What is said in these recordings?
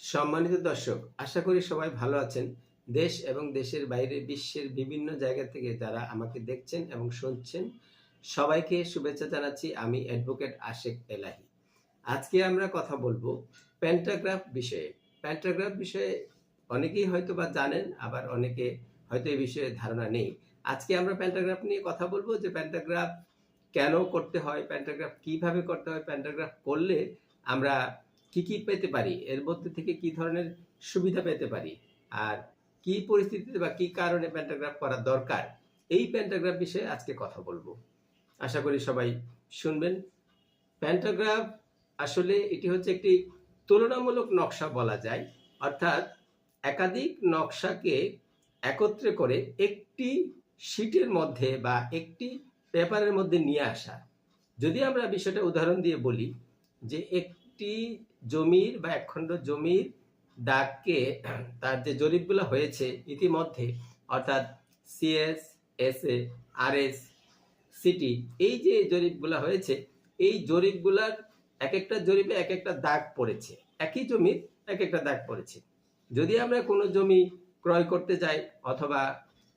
সম্মানিত দর্শক, আশা করি সবাই ভালো আছেন। দেশ এবং দেশের বাইরে বিশ্বের বিভিন্ন জায়গা থেকে যারা আমাকে দেখছেন এবং শুনছেন। সবাইকে শুভেচ্ছা জানাচ্ছি, আমি অ্যাডভোকেট আশেক এলাহি। আজকে আমরা কথা বলব প্যান্টাগ্রাফ বিষয়ে। প্যান্টাগ্রাফ বিষয়ে অনেকেই হয়তো বা জানেন, আবার অনেকে হয়তো এই বিষয়ে ধারণা নেই। আজকে আমরা প্যান্টাগ্রাফ নিয়ে কথা বলব যে প্যান্টাগ্রাফ কেন করতে হয়, প্যান্টাগ্রাফ কীভাবে করতে হয়, প্যান্টাগ্রাফ করলে আমরা কি কি পেতে পারি? এর মধ্যে থেকে কি ধরনের সুবিধা পেতে পারি? আর কি পরিস্থিতিতে বা কি কারণে প্যান্টাগ্রাফ করা দরকার? এই প্যান্টাগ্রাফ বিষয়ে আজকে কথা বলব। আশা করি সবাই শুনবেন। প্যান্টাগ্রাফ আসলে এটি হচ্ছে একটি তুলনামূলক নকশা বলা যায়। অর্থাৎ একাধিক নকশাকে একত্রে করে একটি শিটের মধ্যে বা একটি পেপারের মধ্যে নিয়ে আসা। যদি আমরা বিষয়টা উদাহরণ দিয়ে বলি যে একটি জমির বা একখণ্ড জমির দাগকে তার যে জরিপগুলো হয়েছে ইতিমধ্যে, অর্থাৎ CS S A R S city, এই যে জরিপগুলো হয়েছে, এই জরিপগুলার এক একটা জরিপে এক একটা দাগ পড়েছে। একই জমির এক একটা দাগ পড়েছে। যদি আমরা কোনো জমি ক্রয় করতে যাই অথবা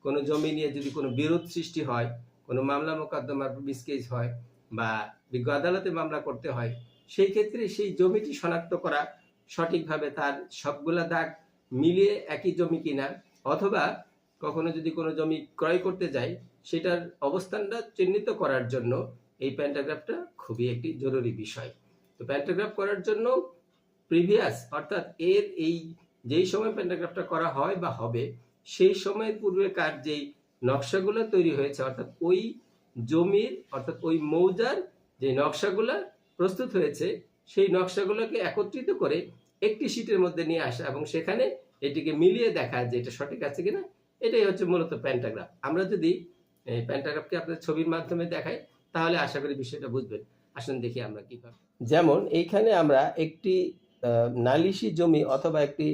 কোনো জমি নিয়ে যদি কোনো বিরোধ সৃষ্টি হয়, কোনো মামলা মোকদ্দমার বিস্কেজ হয় বা বিজ্ঞ আদালতে মামলা করতে হয় সেই ক্ষেত্রে সেই জমিটি শনাক্ত করা সঠিকভাবে তার সবগুলা দাগ মিলিয়ে একই জমি কিনা, অথবা কখনো যদি কোনো জমি ক্রয় করতে যাই সেটার অবস্থানটা চিহ্নিত করার জন্য এই প্যান্টাগ্রাফটা খুবই একটি জরুরি বিষয়। তো প্যান্টাগ্রাফ করার জন্য প্রিভিয়াস অর্থাৎ এর এই যেই সময় প্যান্টাগ্রাফটা করা হয় বা হবে, সেই সময়ের পূর্বেকার যেই নকশাগুলো তৈরি হয়েছে, অর্থাৎ ওই জমির, অর্থাৎ ওই মৌজার যে নকশাগুলো প্রস্তুত হয়েছে, সেই নকশাগুলোকে একত্রিত করে একটি শীটের মধ্যে নিয়ে আসা এবং সেখানে এটিকে মিলিয়ে দেখা যে এটা সঠিক আছে কিনা, এটাই হচ্ছে মূলত প্যান্টাগ্রাফ আমরা যদি প্যান্টাগ্রাফকে আপনার ছবির মাধ্যমে দেখাই, তাহলে আশা করি বিষয়টা বুঝবেন। আসুন দেখি আমরা কীভাবে। যেমন, এইখানে আমরা একটি নালিশি জমি অথবা একটি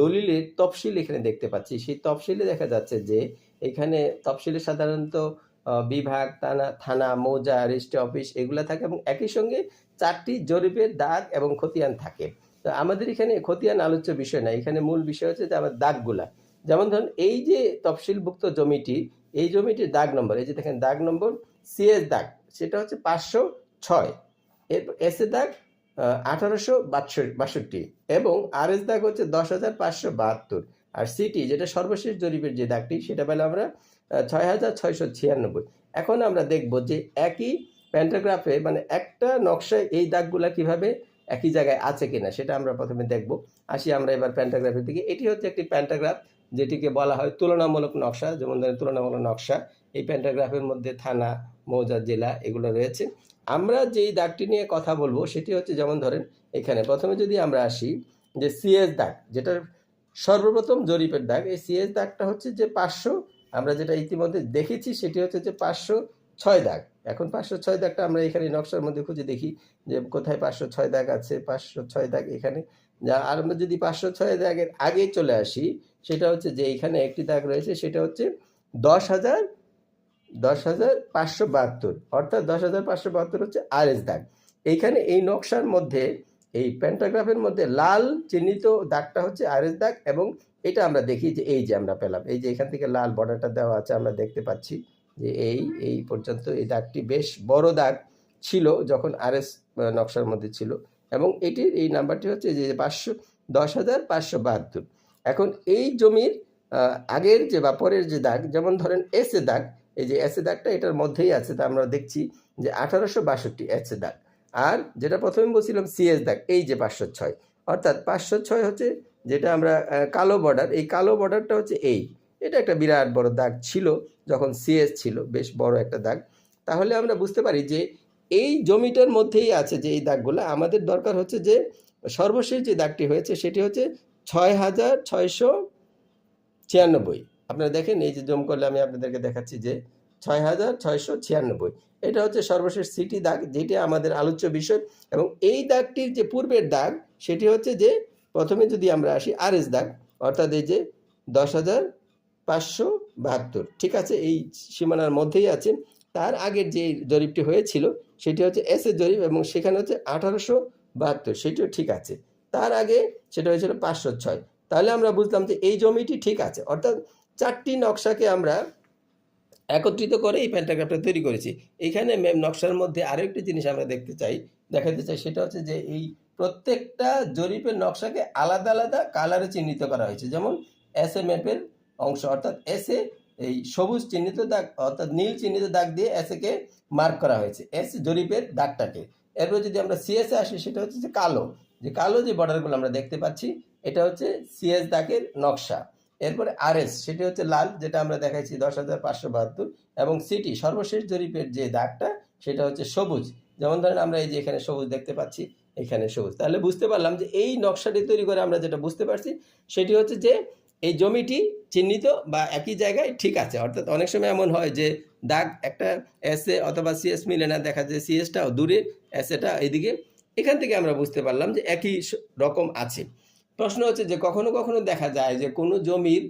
দলিলের তফসিল এখানে দেখতে পাচ্ছি। সেই তফসিলে দেখা যাচ্ছে যে, এখানে তফসিলে সাধারণত বিভাগ, থানা থানা, মৌজা, রেজিস্ট্রি অফিস এগুলো থাকে এবং একই সঙ্গে চারটি জরিপের দাগ এবং খতিয়ান থাকে। তো আমাদের এখানে খতিয়ান আলোচ্য বিষয় না, এখানে মূল বিষয় হচ্ছে যে আমার দাগগুলা। যেমন ধরুন, এই যে তফসিলভুক্ত জমিটি, এই জমিটির দাগ নম্বর, এই যে দেখেন দাগ নম্বর, সিএস দাগ, সেটা হচ্ছে পাঁচশো ছয়। এরপর এস এ দাগ আঠারোশো বাষট্টি এবং আর এস দাগ হচ্ছে দশ হাজার পাঁচশো বাহাত্তর। আর সিটি, যেটা সর্বশেষ জরিপের যে দাগটি, সেটা পেলে আমরা ছয় হাজার ছয়শো ছিয়ানব্বই। এখন আমরা দেখব যে একই প্যান্টাগ্রাফে মানে একটা নকশায় এই দাগগুলা কীভাবে একই জায়গায় আছে কিনা, সেটা আমরা প্রথমে দেখব। আসি আমরা এবার প্যান্টাগ্রাফের দিকে। এটি হচ্ছে একটি প্যান্টাগ্রাফ যেটিকে বলা হয় তুলনামূলক নকশা, যেমন ধরেন তুলনামূলক নকশা। এই প্যান্টাগ্রাফের মধ্যে থানা, মৌজা, জেলা এগুলো রয়েছে। আমরা যেই দাগটি নিয়ে কথা বলব, সেটি হচ্ছে যেমন ধরেন এখানে। প্রথমে যদি আমরা আসি যে সিএস দাগ যেটা সর্বপ্রথম জরিপের দাগ, এই সিএস দাগটা হচ্ছে যে পাঁচশো, আমরা যেটা ইতিমধ্যে দেখেছি সেটি হচ্ছে যে পাঁচশো ছয় দাগ। এখন পাঁচশো ছয় দাগটা আমরা এখানে নকশার মধ্যে খুঁজে দেখি যে কোথায় পাঁচশো ছয় দাগ আছে, পাঁচশো ছয় দাগ এখানে। যা আর আমরা যদি পাঁচশো ছয় দাগের আগে চলে আসি, সেটা হচ্ছে যে এখানে একটি দাগ রয়েছে, সেটা হচ্ছে দশ হাজার দশ হাজার পাঁচশো বাহাত্তর, অর্থাৎ দশ হাজার পাঁচশো বাহাত্তর হচ্ছে আর এস দাগ। এইখানে এই নকশার মধ্যে এই প্যান্টাগ্রাফের মধ্যে লাল চিহ্নিত দাগটা হচ্ছে আর এস দাগ এবং এটা আমরা দেখি যে এই যে আমরা পেলাম, এই যে এখান থেকে লাল বর্ডারটা দেওয়া আছে আমরা দেখতে পাচ্ছি যে এই এই পর্যন্ত এই দাগটি বেশ বড় দাগ ছিল যখন আর এস নকশার মধ্যে ছিল এবং এটির এই নাম্বারটি হচ্ছে যে পাঁচশো, দশ হাজার পাঁচশো বাহাত্তর। এখন এই জমির আগের যে বা পরের যে দাগ, যেমন ধরেন এসে দাগ, এই যে এসে দাগটা এটার মধ্যেই আছে, তা আমরা দেখছি যে আঠারোশো বাষট্টি এসে দাগ। আর যেটা প্রথমে বলছিলাম সিএস দাগ, এই যে পাঁচশো ছয়। অর্থাৎ পাঁচশো ছয় হচ্ছে যেটা আমরা কালো বর্ডার এই কালো বর্ডারটা হচ্ছে এই। এটা একটা বিরাট বড় দাগ ছিল, যখন সিএস ছিল, বেশ বড় একটা দাগ। তাহলে আমরা বুঝতে পারি যে এই জমিটার মধ্যেই আছে যে এই দাগগুলো, আমাদের দরকার হচ্ছে যে সর্বশেষ যে দাগটি হয়েছে, সেটি হচ্ছে ছয় হাজার ছয়শো ছিয়ানব্বই। আপনারা দেখেন, এই যে জম করলে আমি আপনাদেরকে দেখাচ্ছি যে ছয় হাজার ছয়শো ছিয়ানব্বই। এটা হচ্ছে সর্বশেষ সিটি দাগ, যেটি আমাদের আলোচ্য বিষয়। এবং এই দাগটির যে পূর্বের দাগ, সেটি হচ্ছে যে প্রথমে যদি আমরা আসি আর এস দাগ, অর্থাৎ এই যে দশ হাজার পাঁচশো বাহাত্তর। ঠিক আছে, এই সীমানার মধ্যেই আছে তার আগের যে জরিপটি হয়েছিল, সেটি হচ্ছে এস এর জরিপ এবং সেখানে হচ্ছে আঠারোশো বাহাত্তর। সেটিও ঠিক আছে। তার আগে সেটা হয়েছিল পাঁচশো ছয়। তাহলে আমরা বুঝলাম যে এই জমিটি ঠিক আছে। অর্থাৎ চারটি নকশাকে আমরা একত্রিত করে এই প্যান্টাগ্রাফটা তৈরি করেছি। এখানে ম্যাম নকশার মধ্যে আরও একটি জিনিস আমরা দেখতে চাই দেখাতে চাই, সেটা হচ্ছে যে এই প্রত্যেকটা জরিপের নকশাকে আলাদা আলাদা কালারে চিহ্নিত করা হয়েছে। যেমন এস এ ম্যাপের অংশ, অর্থাৎ এস এ এই সবুজ চিহ্নিত দাগ, অর্থাৎ নীল চিহ্নিত দাগ দিয়ে এস কে মার্ক করা হয়েছে এস জরিপের দাগটাকে। এরপর যদি আমরা সিএস আসি, সেটা হচ্ছে যে কালো। যে কালো যে বর্ডারগুলো আমরা দেখতে পাচ্ছি, এটা হচ্ছে সিএস দাগের নকশা। এরপরে আরএস, সেটি হচ্ছে লাল, যেটা আমরা দেখাইছি দশ হাজার পাঁচশো বাহাত্তর, এবং সিটি, সর্বশেষ জরিপের যে দাগটা, সেটা হচ্ছে সবুজ। যেমন ধরেন আমরা এই যে এখানে সবুজ দেখতে পাচ্ছি, এখানে সবুজ। তাহলে বুঝতে পারলাম যে এই নকশাটি তৈরি করে আমরা যেটা বুঝতে পারছি, সেটি হচ্ছে যে এই জমিটি চিহ্নিত বা একই জায়গায় ঠিক আছে। অর্থাৎ অনেক সময় এমন হয় যে দাগ একটা এস অথবা সিএস মিলে না, দেখা যায় সিএসটাও দূরে এস এটা এদিকে। এখান থেকে আমরা বুঝতে পারলাম যে একই রকম আছে। প্রশ্ন হচ্ছে যে কখনো কখনো দেখা যায় যে কোনো জমির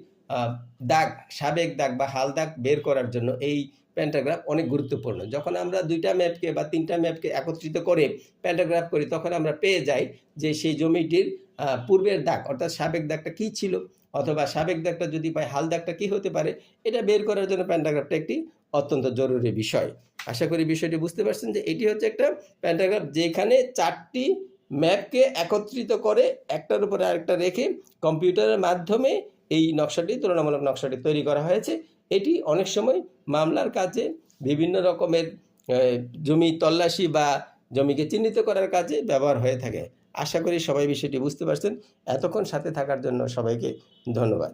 দাগ, সাবেক দাগ বা হাল দাগ বের করার জন্য এই প্যান্টাগ্রাফ অনেক গুরুত্বপূর্ণ। যখন আমরা দুইটা ম্যাপকে বা তিনটা ম্যাপকে একত্রিত করে প্যান্টাগ্রাফ করি, তখন আমরা পেয়ে যাই যে সেই জমিটির পূর্বের দাগ, অর্থাৎ সাবেক দাগটা কী ছিল? অথবা সাবেক দাগটা যদি পাই, হাল দাগটা কী হতে পারে? এটা বের করার জন্য প্যান্টাগ্রাফটা একটি অত্যন্ত জরুরি বিষয়। আশা করি বিষয়টি বুঝতে পারছেন যে এটি হচ্ছে একটা প্যান্টাগ্রাফ যেখানে চারটি ম্যাপকে একত্রিত করে একটার উপরে আরেকটা রেখে কম্পিউটারের মাধ্যমে এই নকশাটি, তুলনামূলক নকশাটি তৈরি করা হয়েছে। এটি অনেক সময় মামলার কাজে, বিভিন্ন রকমের জমি তল্লাশি বা জমিকে চিহ্নিত করার কাজে ব্যবহার হয়ে থাকে। আশা করি সবাই বিষয়টি বুঝতে পারছেন। এতক্ষণ সাথে থাকার জন্য সবাইকে ধন্যবাদ।